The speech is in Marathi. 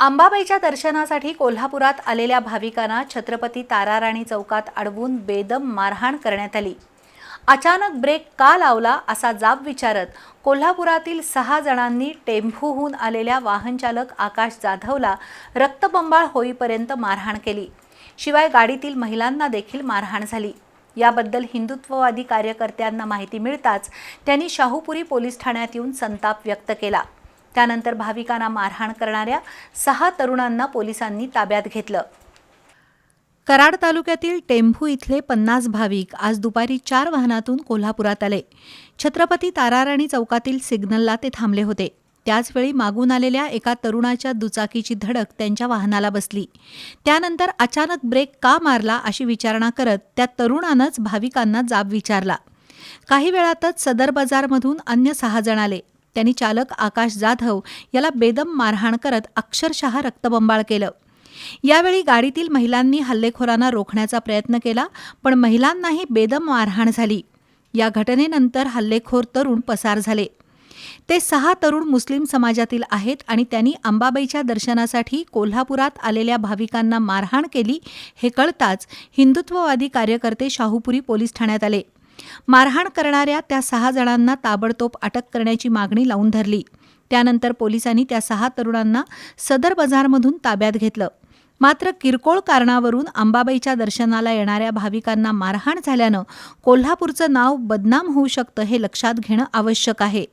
अंबाबाईच्या दर्शनासाठी कोल्हापुरात आलेल्या भाविकांना छत्रपती ताराराणी चौकात अडवून बेदम मारहाण करण्यात आली. अचानक ब्रेक का लावला असा जाब विचारत कोल्हापुरातील सहा जणांनी टेम्पूहून आलेल्या वाहनचालक आकाश जाधवला रक्तबंबाळ होईपर्यंत मारहाण केली. शिवाय गाडीतील महिलांना देखील मारहाण झाली. याबद्दल हिंदुत्ववादी कार्यकर्त्यांना माहिती मिळताच त्यांनी शाहूपुरी पोलीस ठाण्यात येऊन संताप व्यक्त केला. त्यानंतर भाविकांना मारहाण करणाऱ्या सहा तरुणांना पोलिसांनी ताब्यात घेतलं. कराड तालुक्यातील टेंभू इथले पन्नास भाविक आज दुपारी चार वाहनातून कोल्हापुरात आले. छत्रपती ताराराणी चौकातील सिग्नलला ते थांबले होते. त्याचवेळी मागून आलेल्या एका तरुणाच्या दुचाकीची धडक त्यांच्या वाहनाला बसली. त्यानंतर अचानक ब्रेक का मारला अशी विचारणा करत त्या तरुणानंच भाविकांना जाब विचारला. काही वेळातच सदर बाजारमधून अन्य सहा जण आले. त्यांनी चालक आकाश जाधव याला बेदम मारहाण करत अक्षरशः रक्तबंबाळ केलं. यावेळी गाडीतील महिलांनी हल्लेखोरांना रोखण्याचा प्रयत्न केला पण महिलांनाही बेदम मारहाण झाली. या घटनेनंतर हल्लेखोर तरुण पसार झाले. ते सहा तरुण मुस्लिम समाजातील आहेत आणि त्यांनी अंबाबाईच्या दर्शनासाठी कोल्हापुरात आलेल्या भाविकांना मारहाण केली हे कळताच हिंदुत्ववादी कार्यकर्ते शाहूपुरी पोलीस ठाण्यात आले. मारहाण करणाऱ्या त्या सहा जणांना ताबडतोब अटक करण्याची मागणी लावून धरली. त्यानंतर पोलिसांनी त्या सहा तरुणांना सदर बाजारमधून ताब्यात घेतलं. मात्र किरकोळ कारणावरून अंबाबाईच्या दर्शनाला येणाऱ्या भाविकांना मारहाण झाल्यानं कोल्हापूरचं नाव बदनाम होऊ शकतं हे लक्षात घेणं आवश्यक आहे.